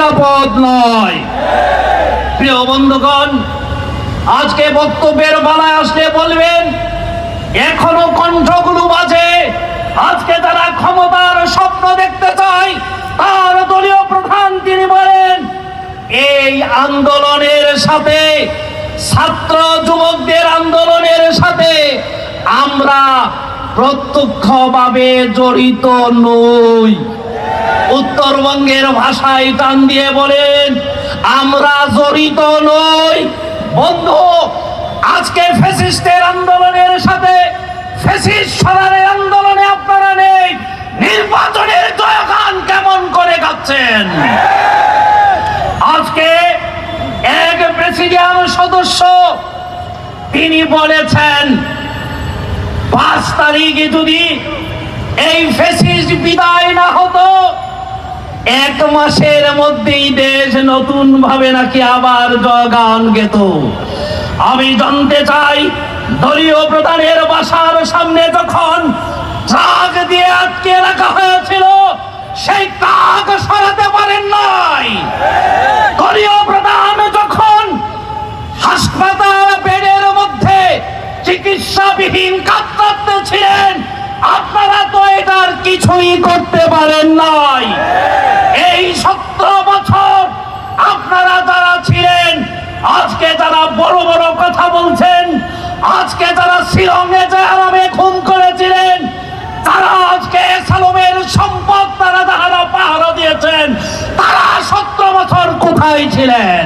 নিরাপদ নয়। প্রিয় বন্ধুগণ, আজকে বক্তব্যের বেলায় আসলে বলবেন, এখনও কণ্ঠগুলো বাজে। আজকে তারা ক্ষমতার স্বপ্ন দেখতে চায়, তার দলীয় প্রধান তিনি বলেন, এই আন্দোলনের সাথে, ছাত্র যুবকদের আন্দোলনের সাথে আমরা প্রত্যক্ষভাবে জড়িত নই। উত্তরবঙ্গের ভাষায় টান দিয়ে বলেন, আমরা জড়িত নই। বন্ধু, আজকে ফেসিস্টের আন্দোলনের সাথে ফেসিস্ট সরারের আন্দোলনে আপনারা নেই। নির্বাচনের জয়গান কেমন করে গাচ্ছেন আজকে এক প্রেসিডিয়াম সদস্য, তিনি বলেছেন, পাঁচ তারিখে যদি এই ফেসিস্ট বিদায় না হতো। এক মাসের মধ্যেই দেশ নতুন ভাবে নাকি আবার জগান গেত। আমি জানতে চাই, দলীয় প্রধানের বাসার সামনে যখন ট্রাক দিয়ে আটকে রাখা হয়েছিল, সেই ট্রাক সরাতে পারেন নাই। দলীয় প্রধান যখন হাসপাতাল বেডের মধ্যে চিকিৎসাবিহীন কাতরাতে ছিলেন আপনারা তো এটার কিছুই করতে পারেন নাই। এই সতেরো বছর আপনারা যারা ছিলেন, আজকে যারা বড় বড় কথা বলছেন, আজকে যারা শিলংয়ে আরামে খুন করেছিলেন, তারা আজকে সালমের সম্পদ তারা যারা পাহারা দিয়েছেন। তারা সতেরো বছর কোথায় ছিলেন?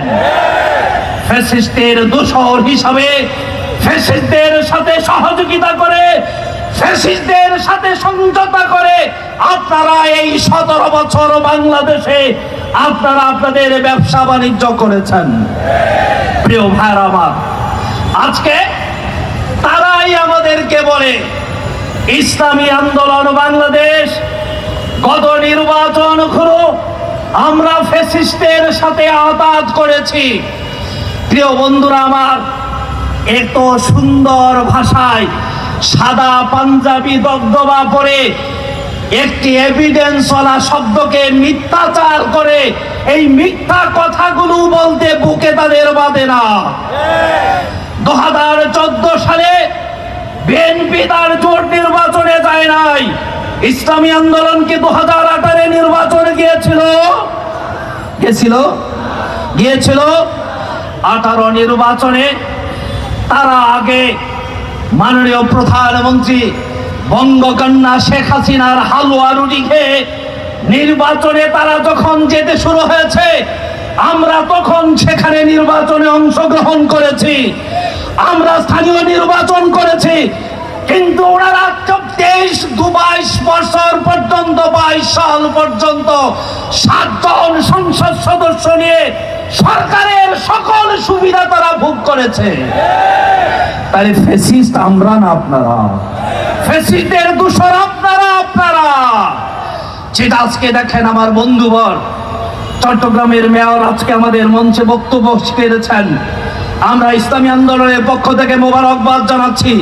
ফ্যাসিস্টের দোষর হিসাবে ফ্যাসিস্টদের সাথে সহযোগিতা করে ফ্যাসিস্টদের সাথে সমঝোতা করে আপনারা এই সতেরো বছর বাংলাদেশে আপনারা আপনাদের ব্যবসা বাণিজ্য করেছেন। প্রিয় ভাইর আমার, আজকে তারাই আমাদেরকে বলে, ইসলামী আন্দোলন বাংলাদেশ, গত নির্বাচন হলো আমরা ফেসিস্টের সাথে আঘাত করেছি। প্রিয় বন্ধুরা আমার, এত সুন্দর ভাষায় সাদা পাঞ্জাবি দগদবা পরে একটি এভিডেন্সওয়ালা শব্দকে মিথ্যাচার করে, এই মিথ্যা কথাগুলো বলতে বুকে তাদের বাদে না। দু হাজার চোদ্দ সালে বিএনপি তার জোট নির্বাচনে যায় নাই। ইসলামী আন্দোলন কি দু হাজার আঠারো নির্বাচনে গিয়েছিল? গিয়েছিল? গিয়েছিল। আঠারো নির্বাচনে তারা আগে মাননীয় প্রধানমন্ত্রী বঙ্গকন্যা শেখ হাসিনার হালুয়া রুটি খেয়ে নির্বাচনে তারা যখন যেতে শুরু হয়েছে, আমরা তখন সেখানে নির্বাচনে অংশগ্রহণ করেছি। আমরা স্থানীয় নির্বাচন করেছি, কিন্তু ওনারা তেইশ দু বাইশ বছর পর্যন্ত, বাইশ সাল পর্যন্ত সাতজন সংসদ সদস্য নিয়ে সরকারের সকল সুবিধা তারা ভোগ করেছে। তাহলে ফেসিস্ট আমরা না আপনারা? ফেসিস্টের দূষণ আপনারা আপনারা। যেটা আজকে দেখেন আমার বন্ধুবর চট্টগ্রামের মেয়র আজকে আমাদের মঞ্চে বক্তব্য পেরেছেন আমরা ইসলামী আন্দোলনের পক্ষ থেকে মোবারকবাদ জানাচ্ছি।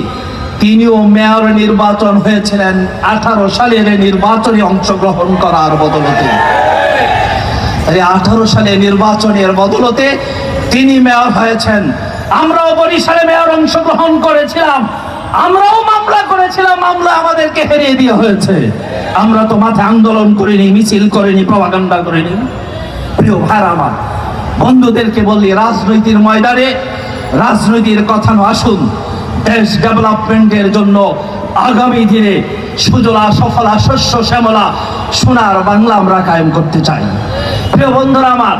তিনিও মেয়র নির্বাচন হয়েছিলেন, আঠারো সালের নির্বাচনে অংশগ্রহণ করার বদলতে। আঠারো সালে নির্বাচনের বদলতে তিনি মেয়র হয়েছেন। আমরাও বরিশালে মেয়র অংশগ্রহণ করেছিলাম। আমরাও মামলা করেছিলাম, মামলা আমাদেরকে হেরিয়ে দেওয়া হয়েছে। আমরা তো মাথায় আন্দোলন করিনি, মিছিল করিনি প্রভাকাণ্ডা করিনি। প্রিয় ভাই আমার, বন্ধুদেরকে বললি রাজনৈতিক ময়দানে রাজনৈতিক কথা আসুন। দেশ ডেভেলপমেন্টের জন্য আগামী দিনে সুজলা, সফলা, শস্য, শ্যামলা, সোনার বাংলা আমরা কায়েম করতে চাই। প্রিয় বন্ধুরা আমার